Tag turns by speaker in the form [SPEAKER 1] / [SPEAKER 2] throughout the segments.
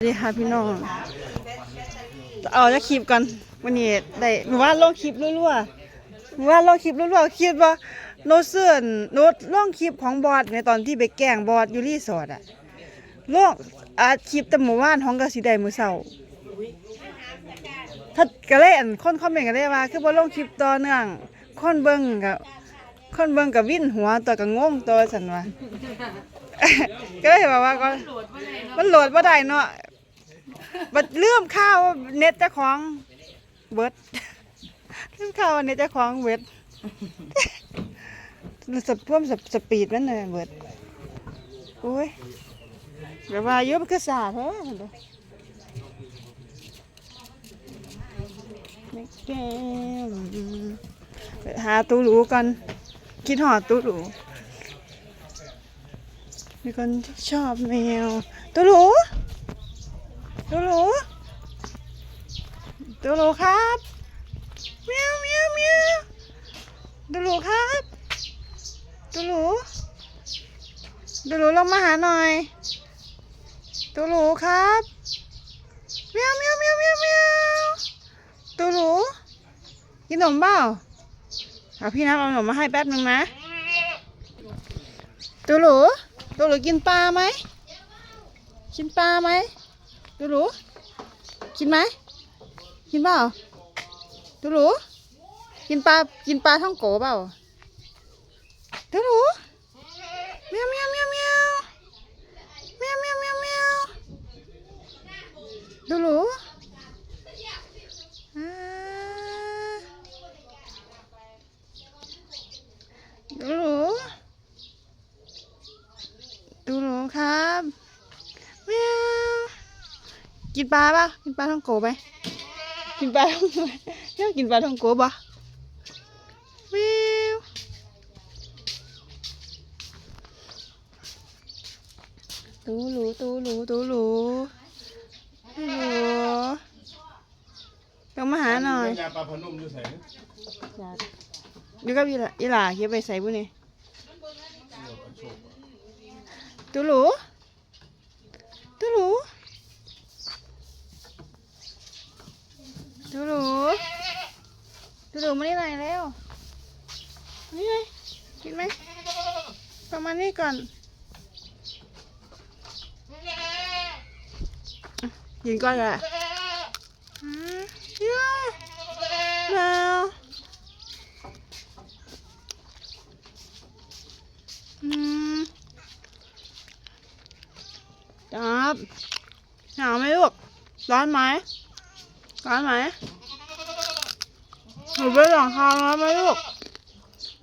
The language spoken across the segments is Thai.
[SPEAKER 1] สวัสดีค่ะพี่น้องเอาจะคลิปกันวันนี้ได้หนูว่าลงคลิปรัวๆหนูว่าลงคลิปรัวๆคิดว่าโนเสื่อนโนตลงคลิปของบอสในตอนที่ไปแกล้งบอสอยู่รีสอร์ทอะลงอาคลิปแต่หมู่บ้านของกสิได้มือเศร้าถ้าก็เลยนคนคอมเมนต์ก็เลยว่า คือบ่ลงคลิปต่อเนื่องคนเบิ่งกับคนเบิ่งกับวิ่นหัวตัวก็งงตัวสันวา ก็เลยบอกว่าก็มันโหลดบ่ได้เนาะบัดเลื่อมข้าวเน็ตเจ้าของเบิดเลื่อมข้าวเน็ตเจ้าของเบิดสะเพิ่มสปีดมันเลยเบิดโอ้ยแบบว่าเยอะมันก็สาแท้เด้อไม่แกหาตู้หรูกันคิดหอดตู้หรู มีคนที่ชอบแมวตู้หรูตู้หรูตู้หรูครับเมียวเมียวเมียวตู้หรูครับตู้หรูตู้หรูลงมาหาหน่อยตู้หรูครับเมียวเมียวเมียวเมียวเมียวตู้หรูกินขนมเปล่าเอาพี่น้ำเอาขนมมาให้แป๊บนึงนะตู้หรู ตู้หรูกินปลาไหมกินปลาไหมตู้หรูกินไหมกินเปล่าตู้หรูกินปลากินปลาท่องโกเปล่า ดูหนูครับแมวกินปลาปะกินปลาท่องโกไหมกินปลาท่องเที่ยวกินปลาท่องโกปะแมวตูหลูตูหลูตูหลูตูหลูต้องมาหาหน่อย
[SPEAKER 2] ยาปลาพนุ่มอยู่ใส่
[SPEAKER 1] เดี๋ยวก็อีหล่าอีหล่าเก็บไปใส่บุนี่ ตูหลูตูหลูตูหลูตูหลูมานี่หนแล้วนี่ไงกินไหมประมาณนี้ก่อนอะกินก่อนเลยอืมเย้แล้ว อืม จับหนาวไหมลูก ร้อนไหม ร้อนไหมหนูไปหลังคาร้อนไหมลูก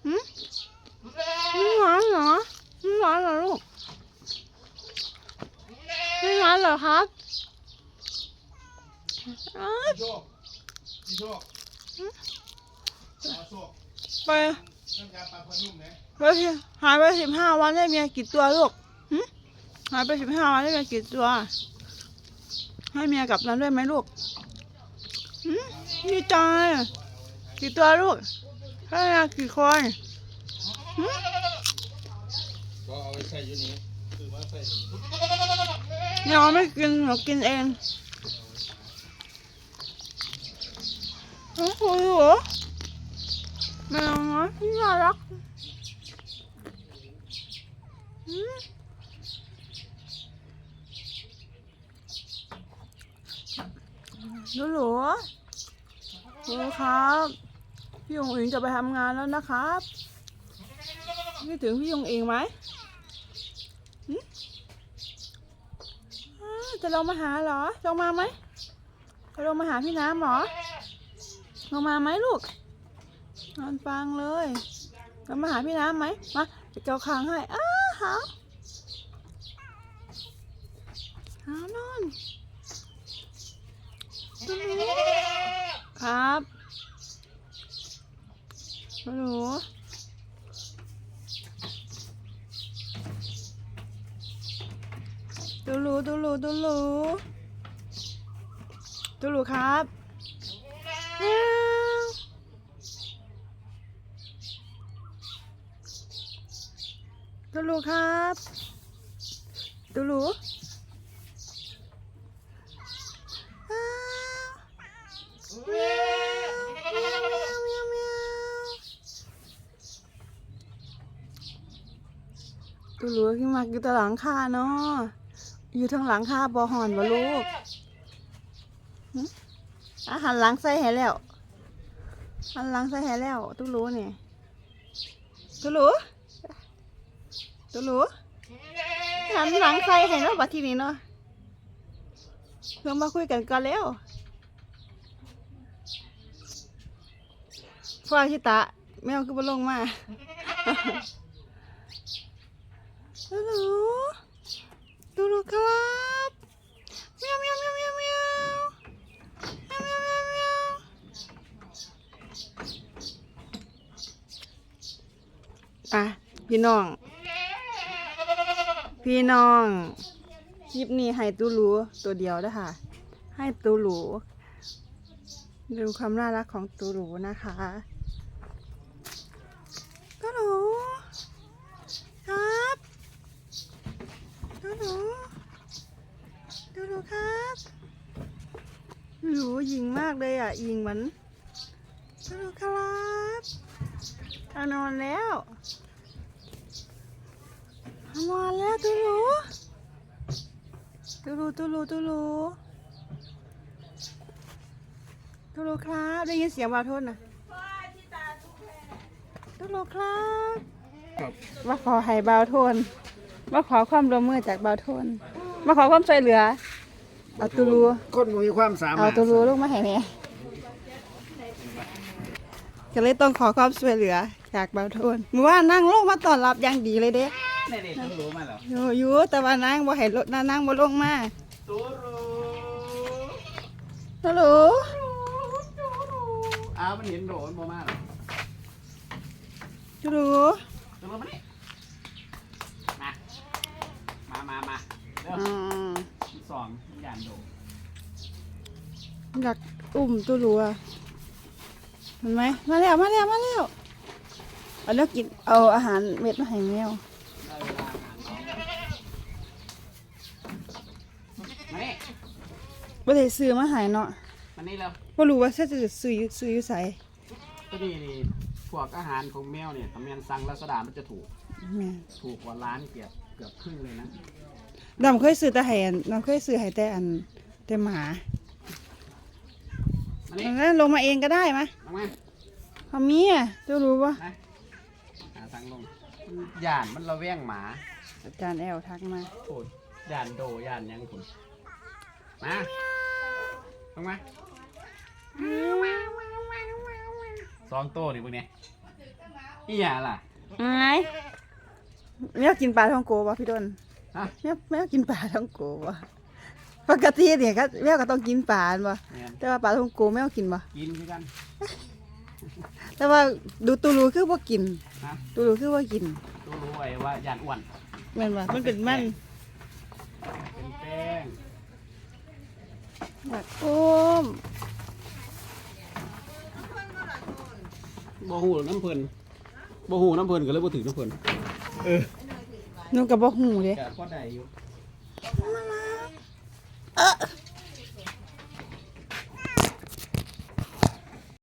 [SPEAKER 1] หืมไม่ร้อนเหรอไม่ร้อนเหรอลูกไม่ร้อนเหรอครับไปไปหายไปสิบห้าวันได้เมียกี่ตัวลูกหึ หายไปสิบห้าวันได้เมียกี่ตัว ให้เมียกลับนั้นด้วยไหมลูกหึดีใจกี่ตัวลูกให้เมียกี่คน
[SPEAKER 2] ก็เอาไปใส่อยู่นี้คือว่าใส่อยู่นี่
[SPEAKER 1] ยังไม่กินหนูกินเองโอ้โหแมวน้อยที่น่ารักหึ หนูหนูหนูครับ พี่ยงอิงจะไปทำงานแล้วนะครับคิดถึงพี่ยงอิงไหมจะลงมาหาเหรอลงมาไหมจะลงมาหาพี่น้ำเหรอลงมาไหมลูก นอนฟังเลยลงมาหาพี่น้ำไหมมาจะเกาคางให้อ้าหาวหาวนอน ครับฮัลโหลตูลูตูลูตูลูตูลูครับตูลูครับตูลู ตูรู้ขึ้นมาอยู่แตหลังคาเนาะอยู่ทางหลังคาบ่หอนบ่ลูกอาหันหลังใส่ให้แล้วหันหลังใส่ให้แล้วตูรู้นี่ตูรู้ตูรู้หันหลังใส่ให้เนาะบัดทีนี้เนาะเพื่อมาคุยกันก่อนแล้วฟ้าชิตะแมวคือบ่ลงมา ตูรูตูรูครับเมียวเมียวเมียวเมียวเมียวเมียวเมียวเมียวเมียวอะพี่น้อง พี่น้อง คลิปนี้ให้ตูรูตัวเดียวนะคะให้ตูรูดูความน่ารักของตูรูนะคะตูรูครับ ดูหนูดูหนูครับ หนูยิงมากเลยอะ ยิงเหมือนดูหนูครับเอานอนแล้วเอานอนแล้วดูหนูดูหนูดูหนูดูหนูดูหนูครับได้ยินเสียงบาโทนนะดูหนูครับ
[SPEAKER 2] ครับ
[SPEAKER 1] มาขอให้บาวโทนมาขอความร่วมมือจากบาวโทนมาขอความช่วยเหลือ เอาตูรู
[SPEAKER 2] คนบ่มีความสามารถ
[SPEAKER 1] เอาตูรูลูกมาให้แม่ก็เลยต้องขอความช่วยเหลือจากบาวโทนเมื่อวานนั่งลงมาต้อนรับอย่างดีเลยเด้
[SPEAKER 2] นี่เด็กต้องรู้มาเหรอ
[SPEAKER 1] อยู่อยู่แต่ว่านั่งบ่ให้รถนั่งบ่ลงมา
[SPEAKER 2] ตูรู้
[SPEAKER 1] ฮัลโหล
[SPEAKER 2] อ้าวมันเห็นโดนบ่มาเหรอ
[SPEAKER 1] ฮัลโหล
[SPEAKER 2] ตูรู้มานี่มามามามาเร็ว
[SPEAKER 1] อ่า
[SPEAKER 2] สองมันยานโดน
[SPEAKER 1] อยากอุ้มตูรูอะเห็นไหมมาแล้วมาแล้วมาแล้วเอาแล้วกินเอาอาหารเม็ดมาให้แมว
[SPEAKER 2] ได้เวลาหาน้องมานี่
[SPEAKER 1] บ่ได้ซื้อมาให้เนาะ
[SPEAKER 2] มานี่เร็ว
[SPEAKER 1] บ่รู้ว่าจะซื้อซื้ออยู่ซื้ออยู่ไส
[SPEAKER 2] ก็นี่นี่พวกอาหารของแมวเนี่ยตำแมนสั่งลักษณะมันจะถูก
[SPEAKER 1] แม่
[SPEAKER 2] ถูกกว่าร้านเกือบเกือบครึ่งเลยนะ
[SPEAKER 1] ดำเคยซื้อแต่ให้อันดำเคยซื้อให้แต่อันแต่หมา
[SPEAKER 2] มานี่
[SPEAKER 1] แล้วลงมาเองก็ได้มะ
[SPEAKER 2] ลงมา
[SPEAKER 1] พอมีอะจะรู้ปะ
[SPEAKER 2] นะหาทางลงย่านมันระแวงหมา
[SPEAKER 1] อาจารย์แอลทักมา
[SPEAKER 2] โอ้ยย่านโดย่านหยังคุณมาลงมาสองโตนี่พวกเนี้ยอีหยาล่ะ
[SPEAKER 1] ไอ้แมวกินปลาท่องโกวะพี่ดน
[SPEAKER 2] ฮะ
[SPEAKER 1] แมวแมวกินปลาท่องโกวะปกติเนี่ยก็แมวก็ต้องกินปลาบ่
[SPEAKER 2] เนี่ย
[SPEAKER 1] แต่ว่าปลาท่องโกแมวกินบ่
[SPEAKER 2] กินคือกัน
[SPEAKER 1] แต่ว่าดูตูรูคือบ่กิน
[SPEAKER 2] ฮะ
[SPEAKER 1] ตูรูคือบ่กิน
[SPEAKER 2] ตัวรู้ไว้ว่าย่านอ้วน
[SPEAKER 1] แม่นบ่มันเป็นมัน
[SPEAKER 2] เป็นแป้ง
[SPEAKER 1] แบบโอ้ม
[SPEAKER 2] บ่หูน้ำเพลินบ่หูน้ำเพลินก็เลยบ่ถือน้ำเพลินเออ
[SPEAKER 1] นุ่กับ
[SPEAKER 2] บ่หูเลย